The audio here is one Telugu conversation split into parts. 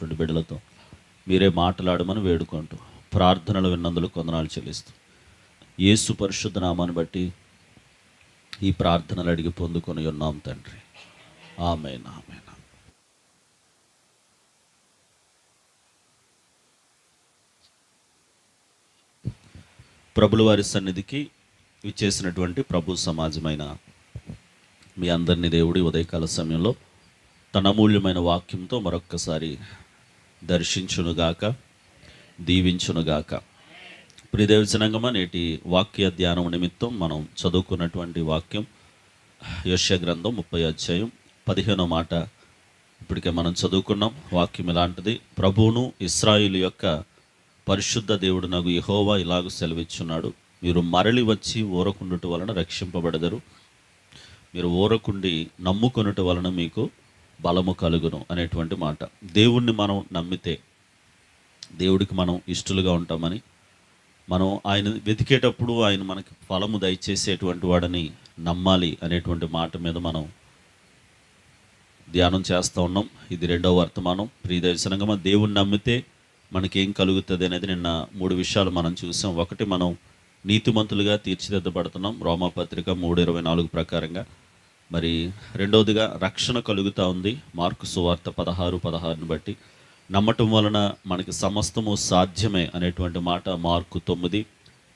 రెండు బిడ్డలతో మీరే మాట్లాడమని వేడుకుంటూ ప్రార్థనలు విన్నందులు కొందనాలు చెల్లిస్తూ యేసు పరిశుద్ధ నామాన్ని బట్టి ఈ ప్రార్థనలు అడిగి పొందుకొని ఉన్నాం తండ్రి. ఆమెన్ ఆమెన్ ప్రభుల వారి సన్నిధికి ఇచ్చేసినటువంటి ప్రభు సమాజమైన మీ అందరినీ దేవుడి ఉదయకాల సమయంలో తన అమూల్యమైన వాక్యంతో మరొక్కసారి దర్శించునుగాక దీవించునుగాక. ప్రియదేవచనంగమ నేటి వాక్య ధ్యానం నిమిత్తం మనం చదువుకున్నటువంటి వాక్యం యశ్య గ్రంథం ముప్పై అధ్యాయం పదిహేనో మాట. ఇప్పటికే మనం చదువుకున్నాం వాక్యం ఇలాంటిది ప్రభువును ఇస్రాయిల్ యొక్క పరిశుద్ధ దేవుడు నాకు యహోవా ఇలాగ సెలవిచ్చున్నాడు. మీరు మరలి వచ్చి ఊరకుండుట వలన రక్షింపబడదరు. మీరు ఊరకుండి నమ్ముకొనుట వలన మీకు బలము కలుగును అనేటువంటి మాట. దేవుణ్ణి మనం నమ్మితే దేవుడికి మనం ఇష్టలుగా ఉంటామని మనం ఆయన వెతికేటప్పుడు ఆయన మనకి ఫలము దయచేసేటువంటి వాడని నమ్మాలి అనేటువంటి మాట మీద మనం ధ్యానం చేస్తూ ఉన్నాం. ఇది రెండవ వర్తమానం. ప్రియ దర్శనంగా దేవుణ్ణి నమ్మితే మనకేం కలుగుతుంది అనేది నిన్న మూడు విషయాలు మనం చూసాం. ఒకటి మనం నీతిమంతులుగా తీర్చిదిద్దబడుతున్నాం. రోమాపత్రిక మూడు ఇరవై నాలుగు ప్రకారంగా. మరి రెండవదిగా రక్షణ కలుగుతూ ఉంది. మార్కు సువార్త పదహారు పదహారుని బట్టి. నమ్మటం వలన మనకి సమస్తము సాధ్యమే అనేటువంటి మాట మార్కు తొమ్మిది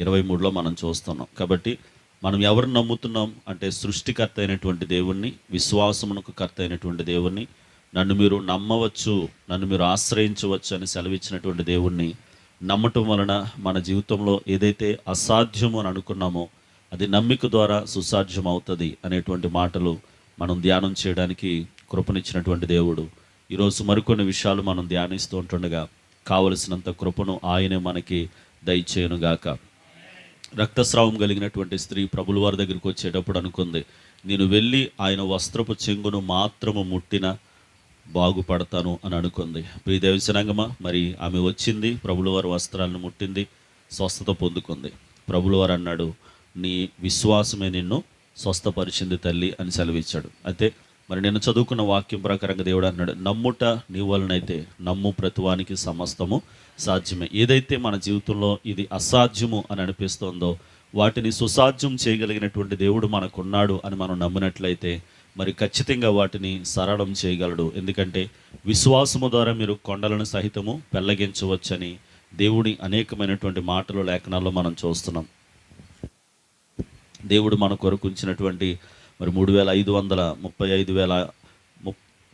ఇరవై మూడులో మనం చూస్తున్నాం. కాబట్టి మనం ఎవరిని నమ్ముతున్నాం అంటే సృష్టికర్త అయినటువంటి దేవుణ్ణి విశ్వాసమునకు కర్త అయినటువంటి దేవుణ్ణి నన్ను మీరు నమ్మవచ్చు నన్ను మీరు ఆశ్రయించవచ్చు అని సెలవిచ్చినటువంటి దేవుణ్ణి నమ్మటం వలన మన జీవితంలో ఏదైతే అసాధ్యము అని అనుకున్నామో అది నమ్మిక ద్వారా సుసాధ్యం అవుతుంది అనేటువంటి మాటలు మనం ధ్యానం చేయడానికి కృపనిచ్చినటువంటి దేవుడు. ఈరోజు మరికొన్ని విషయాలు మనం ధ్యానిస్తూ ఉంటుండగా కావలసినంత కృపను ఆయనే మనకి దయచేయనుగాక రక్తస్రావం కలిగినటువంటి స్త్రీ ప్రభుల వారి దగ్గరికి వచ్చేటప్పుడు అనుకుంది నేను వెళ్ళి ఆయన వస్త్రపు చెంగును మాత్రము ముట్టిన బాగుపడతాను అని అనుకుంది. ప్రియ దేవసనంగమ మరి ఆమె వచ్చింది ప్రభుల వారి వస్త్రాలను ముట్టింది స్వస్థత పొందుకుంది. ప్రభుల వారు అన్నాడు నీ విశ్వాసమే నిన్ను స్వస్థపరిచింది తల్లి అని సెలవిచ్చాడు. అయితే మరి నేను చదువుకున్న వాక్యం ప్రకారంగా దేవుడు అన్నాడు నమ్ముట నీ వలనైతే నమ్ము ప్రతివానికి సమస్తము సాధ్యమే. ఏదైతే మన జీవితంలో ఇది అసాధ్యము అని అనిపిస్తోందో వాటిని సుసాధ్యం చేయగలిగినటువంటి దేవుడు మనకున్నాడు అని మనం నమ్మినట్లయితే మరి ఖచ్చితంగా వాటిని సరళం చేయగలడు. ఎందుకంటే విశ్వాసము ద్వారా మీరు కొండలను సహితము పెళ్ళగించవచ్చని దేవుడి అనేకమైనటువంటి మాటలు లేఖనాల్లో మనం చూస్తున్నాం. దేవుడు మన కొరకు ఉంచినటువంటి మరి మూడు వేల ఐదు వందల ముప్పై ఐదు వేల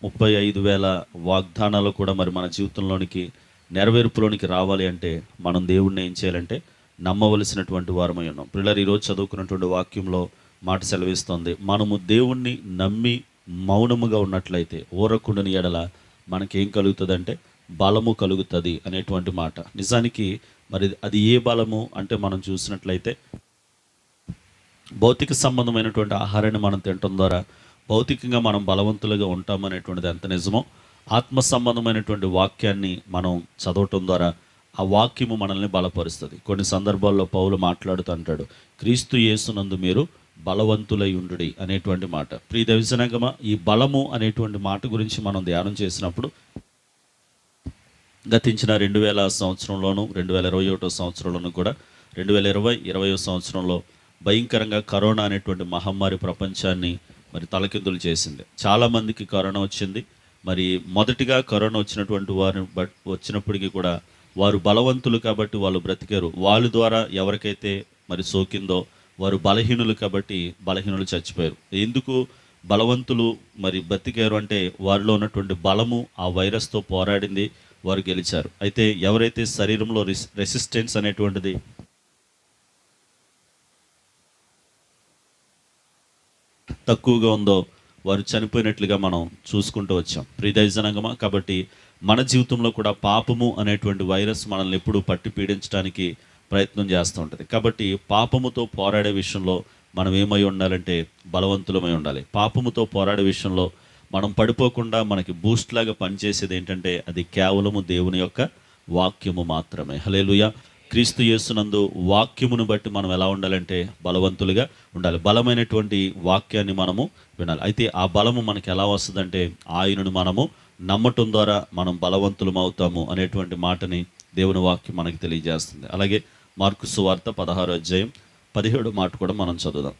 ముప్పై ఐదు వేల వాగ్దానాలు కూడా మరి మన జీవితంలోనికి నెరవేర్పులోనికి రావాలి అంటే మనం దేవుడిని ఏం చేయాలంటే నమ్మవలసినటువంటి వారమై ఉన్నాం. పిల్లలు ఈరోజు చదువుకున్నటువంటి వాక్యంలో మాట సెలవిస్తోంది. మనము దేవుణ్ణి నమ్మి మౌనముగా ఉన్నట్లయితే ఊరకుండని ఎడల మనకేం కలుగుతుందంటే బలము కలుగుతుంది అనేటువంటి మాట. నిజానికి మరి అది ఏ బలము అంటే మనం చూసినట్లయితే భౌతిక సంబంధమైనటువంటి ఆహారాన్ని మనం తినటం ద్వారా భౌతికంగా మనం బలవంతులుగా ఉంటామనేటువంటిది ఎంత నిజమో ఆత్మ సంబంధమైనటువంటి వాక్యాన్ని మనం చదవటం ద్వారా ఆ వాక్యము మనల్ని బలపరుస్తుంది. కొన్ని సందర్భాల్లో పౌలు మాట్లాడుతూ అంటాడు క్రీస్తు యేసునందు మీరు బలవంతులై ఉండుడి అనేటువంటి మాట. ప్రియ దవిజనగమ ఈ బలము అనేటువంటి మాట గురించి మనం ధ్యానం చేసినప్పుడు గతించిన రెండు వేల సంవత్సరంలోను రెండు వేల ఇరవై ఒకటో సంవత్సరంలోను కూడా రెండు వేల ఇరవై ఇరవై సంవత్సరంలో భయంకరంగా కరోనా అనేటువంటి మహమ్మారి ప్రపంచాన్ని మరి తలకిందులు చేసింది. చాలామందికి కరోనా వచ్చింది. మరి మొదటిగా కరోనా వచ్చినటువంటి వారిని బట్ వచ్చినప్పటికీ కూడా వారు బలవంతులు కాబట్టి వాళ్ళు బ్రతికారు. వాళ్ళ ద్వారా ఎవరికైతే మరి సోకిందో వారు బలహీనులు కాబట్టి బలహీనులు చచ్చిపోయారు. ఎందుకు బలవంతులు మరి బ్రతికారు అంటే వారిలో ఉన్నటువంటి బలము ఆ వైరస్తో పోరాడింది వారు గెలిచారు. అయితే ఎవరైతే శరీరంలో రెస్ రెసిస్టెన్స్ అనేటువంటిది తక్కువగా ఉందో వారు చనిపోయినట్లుగా మనం చూసుకుంటూ వచ్చాం. ప్రియదైజనంగమా కాబట్టి మన జీవితంలో కూడా పాపము అనేటువంటి వైరస్ మనల్ని ఎప్పుడూ పట్టి పీడించడానికి ప్రయత్నం చేస్తూ ఉంటుంది. కాబట్టి పాపముతో పోరాడే విషయంలో మనం ఏమై ఉండాలంటే బలవంతులమై ఉండాలి. పాపముతో పోరాడే విషయంలో మనం పడిపోకుండా మనకి బూస్ట్ లాగా పనిచేసేది ఏంటంటే అది కేవలము దేవుని యొక్క వాక్యము మాత్రమే. హలేలుయ క్రీస్తు యేసునందు వాక్యమును బట్టి మనం ఎలా ఉండాలంటే బలవంతులుగా ఉండాలి. బలమైనటువంటి వాక్యాన్ని మనము వినాలి. అయితే ఆ బలము మనకి ఎలా వస్తుందంటే ఆయనను మనము నమ్మటం ద్వారా మనం బలవంతులం అవుతాము అనేటువంటి మాటని దేవుని వాక్యం మనకి తెలియజేస్తుంది. అలాగే మార్కు సువార్త పదహారు అధ్యాయం పదిహేడు మాట కూడా మనం చదువుదాం.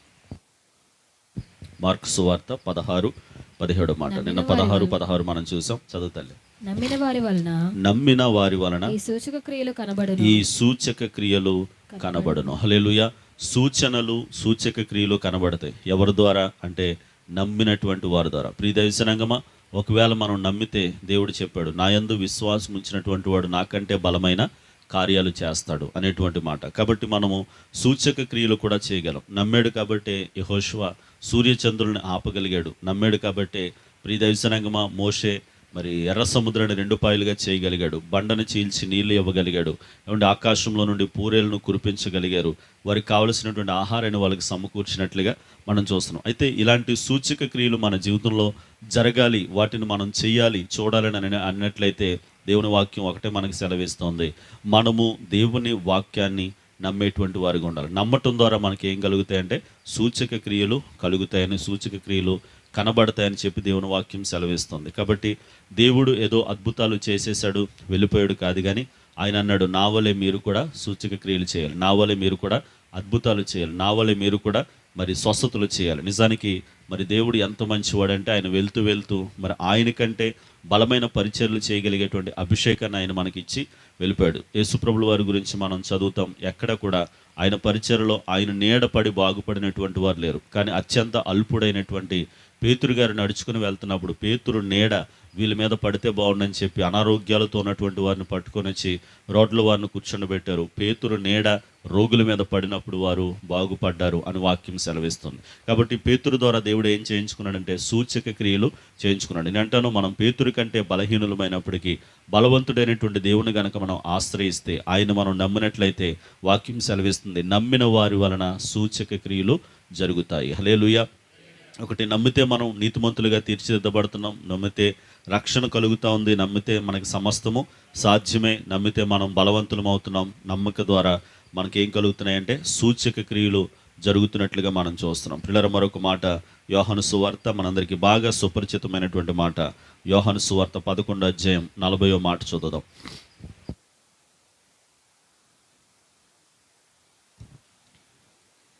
మార్కు సువార్త పదహారు పదిహేడు మాట. నిన్న పదహారు పదహారు మనం చూసాం. చదువుతల్లి నమ్మిన వారి వలన నమ్మిన వారి వలన ఈ సూచక క్రియలు కనబడును. ఈ సూచక క్రియలు కనబడును. హల్లెలూయా. సూచనలు సూచక క్రియలు కనబడతాయి. ఎవరి ద్వారా? అంటే నమ్మినటువంటి వారి ద్వారా. ప్రియ దైవసనంగమా ఒకవేళ మనం నమ్మితే దేవుడు చెప్పాడు నా యందు విశ్వాసం ఉంచినటువంటి వాడు నాకంటే బలమైన కార్యాలు చేస్తాడు అనేటువంటి మాట. కాబట్టి మనము సూచక క్రియలు కూడా చేయగలం. నమ్మాడు కాబట్టి యహోశివ సూర్యచంద్రుల్ని ఆపగలిగాడు. నమ్మాడు కాబట్టి ప్రియ దైవసనంగమా మోషే మరి ఎర్ర సముద్రాన్ని రెండు పాయలుగా చేయగలిగాడు. బండను చీల్చి నీళ్ళు ఇవ్వగలిగాడు. ఏమంటే ఆకాశంలో నుండి పూరేలను కురిపించగలిగారు. వారికి కావలసినటువంటి ఆహారాన్ని వాళ్ళకి సమకూర్చినట్లుగా మనం చూస్తున్నాం. అయితే ఇలాంటి సూచక క్రియలు మన జీవితంలో జరగాలి వాటిని మనం చేయాలి చూడాలని అని అన్నట్లయితే దేవుని వాక్యం ఒకటే మనకి సెలవిస్తోంది. మనము దేవుని వాక్యాన్ని నమ్మేటువంటి వారిగా ఉండాలి. నమ్మటం ద్వారా మనకి ఏం కలుగుతాయంటే సూచక క్రియలు కలుగుతాయని సూచక క్రియలు కనబడతాయని చెప్పి దేవుని వాక్యం సెలవిస్తుంది. కాబట్టి దేవుడు ఏదో అద్భుతాలు చేసేసాడు వెళ్ళిపోయాడు కాదు కానీ ఆయన అన్నాడు నా వలె మీరు కూడా సూచక క్రియలు చేయాలి. నా వలె మీరు కూడా అద్భుతాలు చేయాలి. నా వలె మీరు కూడా మరి స్వస్థతలు చేయాలి. నిజానికి మరి దేవుడు ఎంత మంచివాడంటే ఆయన వెళ్తూ వెళ్తూ మరి ఆయన కంటే బలమైన పరిచర్లు చేయగలిగేటువంటి అభిషేకాన్ని ఆయన మనకి ఇచ్చి వెళ్ళిపోయాడు యేసుప్రభుల వారి గురించి మనం చదువుతాం. ఎక్కడ కూడా ఆయన పరిచయలో ఆయన నీడపడి బాగుపడినటువంటి వారు లేరు. కానీ అత్యంత అల్పుడైనటువంటి పేతురు గారు నడుచుకుని వెళ్తున్నప్పుడు పేతురు నీడ వీళ్ళ మీద పడితే బాగుండని చెప్పి అనారోగ్యాలతో ఉన్నటువంటి వారిని పట్టుకొని వచ్చి రోడ్ల వారిని కూర్చొని పేతురు నీడ రోగుల మీద పడినప్పుడు వారు బాగుపడ్డారు అని వాక్యం సెలవిస్తుంది. కాబట్టి పేతురు ద్వారా దేవుడు ఏం చేయించుకున్నాడంటే సూచక క్రియలు చేయించుకున్నాడు. నేను అంటాను మనం పేతురు కంటే బలహీనులమైనప్పటికీ బలవంతుడైనటువంటి దేవుని గనక మనం ఆశ్రయిస్తే ఆయన మనం నమ్మినట్లయితే వాక్యం సెలవిస్తుంది. నమ్మిన వారి వలన సూచక క్రియలు జరుగుతాయి. హలేలుయ ఒకటి నమ్మితే మనం నీతిమంతులుగా తీర్చిదిద్దబడుతున్నాం. నమ్మితే రక్షణ కలుగుతూ ఉంది. నమ్మితే మనకి సమస్తము సాధ్యమే. నమ్మితే మనం బలవంతులం అవుతున్నాం నమ్మక ద్వారా మనకి ఏం కలుగుతున్నాయంటే సూచక క్రియలు జరుగుతున్నట్లుగా మనం చూస్తున్నాం. పిల్లల మరొక మాట యోహను సువార్త మనందరికీ బాగా సుపరిచితమైనటువంటి మాట. యోహను సువార్త పదకొండు అధ్యాయం నలభయో మాట చదువుదాం.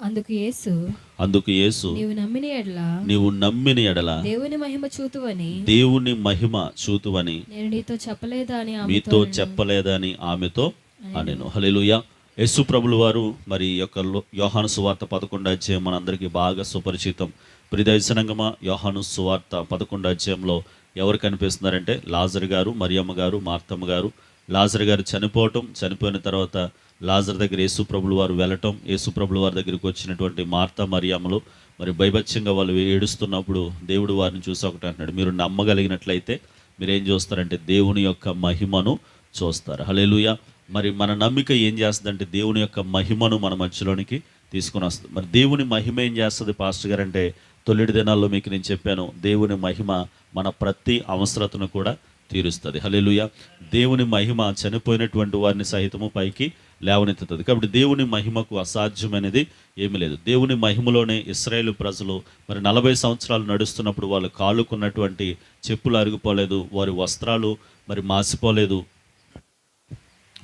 అందుకు యేసు అందుకు యేసు నీవు నమ్మిన ఎడ్ల నీవు నమ్మిన ఎడల దేవుని మహిమ చూతువని దేవుని మహిమ చూతువని నేను నీతో చెప్పలేదా అని ఆమెతో మీతో చెప్పలేదని ఆమెతో అనెను. హల్లెలూయా. యేసు ప్రభుల వారు మరి యొక్క యోహాను సువార్త పదకొండు అధ్యాయం మనందరికీ బాగా సుపరిచితం. ప్రిదర్శనంగమా యోహాను సువార్త పదకొండు అధ్యాయంలో ఎవరు కనిపిస్తున్నారంటే లాజర్ గారు మరియమ్మ గారు మార్తమ్మ గారు. లాజర్ గారు చనిపోవటం చనిపోయిన తర్వాత లాజర్ దగ్గర యేసుప్రభులు వారు వెళ్ళటం యేసుప్రభులు వారి దగ్గరికి వచ్చినటువంటి మార్త మరియమ్మలు మరి భయభత్యంగా వాళ్ళు ఏడుస్తున్నప్పుడు దేవుడు వారిని చూసి ఒకటి అంటున్నాడు మీరు నమ్మగలిగినట్లయితే మీరు ఏం చూస్తారంటే దేవుని యొక్క మహిమను చూస్తారు. హలేలుయ మరి మన నమ్మిక ఏం చేస్తుందంటే దేవుని యొక్క మహిమను మన మధ్యలోనికి తీసుకుని వస్తుంది. మరి దేవుని మహిమ ఏం చేస్తుంది? పాస్టర్ గారు అంటే తొలిడి దినాల్లో మీకు నేను చెప్పాను దేవుని మహిమ మన ప్రతి అవసరతను కూడా తీరుస్తుంది. హలేలుయ దేవుని మహిమ చనిపోయినటువంటి వారిని సహితము పైకి లేవనెత్తుతుంది. కాబట్టి దేవుని మహిమకు అసాధ్యమైనది ఏమీ లేదు. దేవుని మహిమలోనే ఇస్రాయేల్ ప్రజలు మరి నలభై సంవత్సరాలు నడుస్తున్నప్పుడు వాళ్ళు కాలుకున్నటువంటి చెప్పులు అరిగిపోలేదు వారి వస్త్రాలు మరి మాసిపోలేదు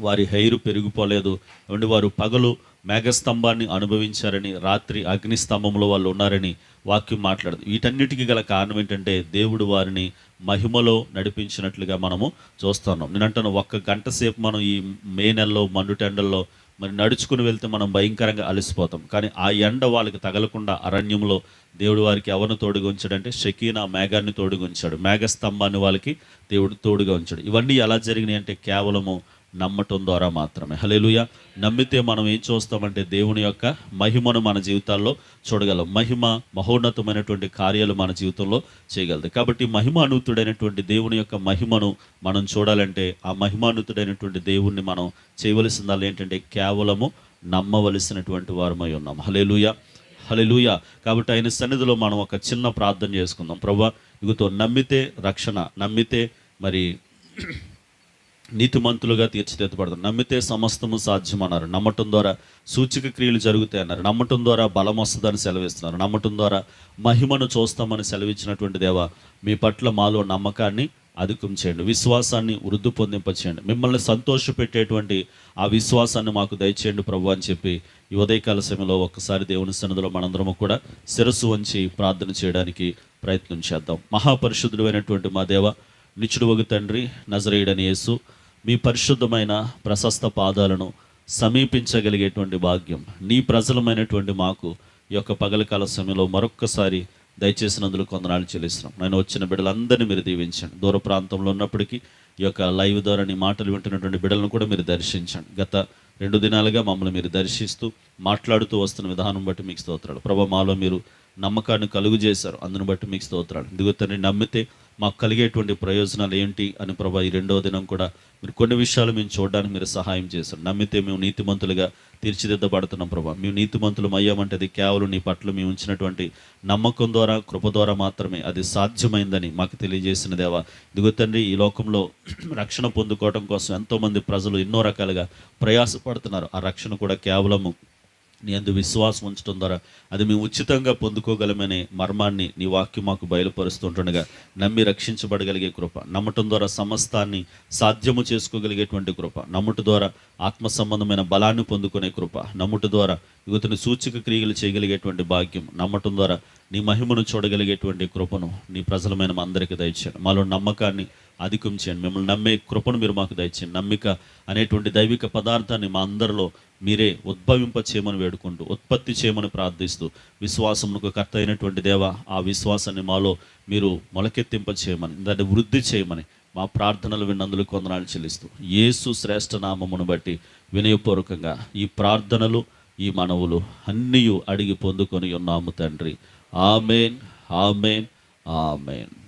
వారి హెయిర్ పెరిగిపోలేదు వారు పగలు మేఘస్తంభాన్ని అనుభవించారని రాత్రి అగ్నిస్తంభంలో వాళ్ళు ఉన్నారని వాక్యం మాట్లాడదు వీటన్నిటికీ గల కారణం ఏంటంటే దేవుడు వారిని మహిమలో నడిపించినట్లుగా మనము చూస్తున్నాం. నేను అంటాను ఒక్క గంట సేపు మనం ఈ మే నెలలో మండుటెండల్లో మరి నడుచుకుని వెళ్తే మనం భయంకరంగా అలసిపోతాం. కానీ ఆ ఎండ వాళ్ళకి తగలకుండా అరణ్యంలో దేవుడు వారికి ఎవరిని తోడుగా ఉంచాడంటే షకీనా మేఘాన్ని తోడుగా ఉంచాడు. మేఘస్తంభాన్ని వాళ్ళకి దేవుడు తోడుగా ఉంచాడు. ఇవన్నీ ఎలా జరిగినాయి అంటే కేవలము నమ్మటం ద్వారా మాత్రమే. హలేలుయ నమ్మితే మనం ఏం చూస్తామంటే దేవుని యొక్క మహిమను మన జీవితాల్లో చూడగలం. మహిమ మహోన్నతమైనటువంటి కార్యాలు మన జీవితంలో చేయగలదు. కాబట్టి మహిమానుతుడైనటువంటి దేవుని యొక్క మహిమను మనం చూడాలంటే ఆ మహిమానుతుడైనటువంటి దేవుణ్ణి మనం చేయవలసిందల్లా ఏంటంటే కేవలము నమ్మవలసినటువంటి వారమై ఉన్నాం. హలేలుయ హలెలూయ కాబట్టి ఆయన సన్నిధిలో మనం ఒక చిన్న ప్రార్థన చేసుకుందాం. ప్రభా ఇగుతో నమ్మితే రక్షణ నమ్మితే మరి నీతిమంతులుగా తీర్చిదిద్దబడతారు నమ్మితే సమస్తము సాధ్యమన్నారు నమ్మటం ద్వారా సూచిక క్రియలు జరుగుతాయి అన్నారు. నమ్మటం ద్వారా బలం వస్తుందని సెలవిస్తున్నారు. నమ్మటం ద్వారా మహిమను చూస్తామని సెలవిచ్చినటువంటి దేవ మీ పట్ల మాలో నమ్మకాన్ని అధికం చేయండి. విశ్వాసాన్ని వృద్ధి పొందింపచేయండి. మిమ్మల్ని సంతోషపెట్టేటువంటి ఆ విశ్వాసాన్ని మాకు దయచేయండి ప్రభు అని చెప్పి ఈ ఉదయకాల సమయంలో ఒక్కసారి దేవుని సన్నిధిలో మనందరము కూడా శిరస్సు వంచి ప్రార్థన చేయడానికి ప్రయత్నం చేద్దాం. మహాపరిశుద్ధుడు అయినటువంటి మా దేవ నిచ్చుడు ఒక తండ్రి నజరేయుడని యేసు మీ పరిశుద్ధమైన ప్రశస్త పాదాలను సమీపించగలిగేటువంటి భాగ్యం నీ ప్రజలమైనటువంటి మాకు ఈ యొక్క పగలకాల సమయంలో మరొక్కసారి దయచేసినందుకు కొందనాలు చెల్లిస్తున్నాం. నేను వచ్చిన బిడ్డలందరినీ మీరు దీవించండి. దూర ప్రాంతంలో ఉన్నప్పటికీ ఈ యొక్క లైవ్ ద్వారా నీ మాటలు వింటున్నటువంటి బిడ్డలను కూడా మీరు దర్శించండి. గత రెండు దినాలుగా మమ్మల్ని మీరు దర్శిస్తూ మాట్లాడుతూ వస్తున్న విధానం బట్టి మీకు స్తోత్రాలు. ప్రభా మాలో మీరు నమ్మకాన్ని కలుగు చేశారు. అందును బట్టి మీకు స్తోత్రాలు. ఎందుకు తండ్రి నమ్మితే మాకు కలిగేటువంటి ప్రయోజనాలు ఏంటి అని ప్రభా ఈ రెండవ దినం కూడా మీరు కొన్ని విషయాలు మేము చూడడానికి మీరు సహాయం చేశారు. నమ్మితే మేము నీతిమంతులుగా తీర్చిదిద్దబడుతున్నాం ప్రభా. మేము నీతిమంతులు అయ్యామంటే అది కేవలం నీ పట్ల మేము ఉంచినటువంటి నమ్మకం ద్వారా కృప ద్వారా మాత్రమే అది సాధ్యమైందని మాకు తెలియజేసిన దేవా. ఇదిగో తండ్రి ఈ లోకంలో రక్షణ పొందుకోవడం కోసం ఎంతోమంది ప్రజలు ఎన్నో రకాలుగా ప్రయాసపడుతున్నారు. ఆ రక్షణ కూడా కేవలము నీ అందు విశ్వాసం ఉంచడం ద్వారా అది మేము ఉచితంగా పొందుకోగలమనే మర్మాన్ని నీ వాక్యం మాకు బయలుపరుస్తుంటుండగా నమ్మి రక్షించబడగలిగే కృప నమ్మటం ద్వారా సమస్తాన్ని సాధ్యము చేసుకోగలిగేటువంటి కృప నమ్ముట ద్వారా ఆత్మ సంబంధమైన బలాన్ని పొందుకునే కృప నమ్ముట ద్వారా యువతని సూచిక క్రియలు చేయగలిగేటువంటి భాగ్యం నమ్మటం ద్వారా నీ మహిమను చూడగలిగేటువంటి కృపను నీ ప్రజలమైన మా అందరికీ దయచేయండి. మాలో నమ్మకాన్ని అధికం చేయండి. మిమ్మల్ని నమ్మే కృపను మీరు మాకు దయచేయండి. నమ్మిక అనేటువంటి దైవిక పదార్థాన్ని మా అందరిలో మీరే ఉద్భవింప చేయమని వేడుకుంటూ ఉత్పత్తి చేయమని ప్రార్థిస్తూ విశ్వాసమునకు కర్త అయినటువంటి దేవ ఆ విశ్వాసాన్ని మాలో మీరు మొలకెత్తింప చేయమని దాన్ని వృద్ధి చేయమని మా ప్రార్థనలు విన్నందుకు కొందనాలు చెల్లిస్తూ యేసు శ్రేష్ఠ నామమును బట్టి వినయపూర్వకంగా ఈ ప్రార్థనలు ఈ మనవులు అన్నీ అడిగి పొందుకొని ఉన్నాము తండ్రి. Amen amen amen.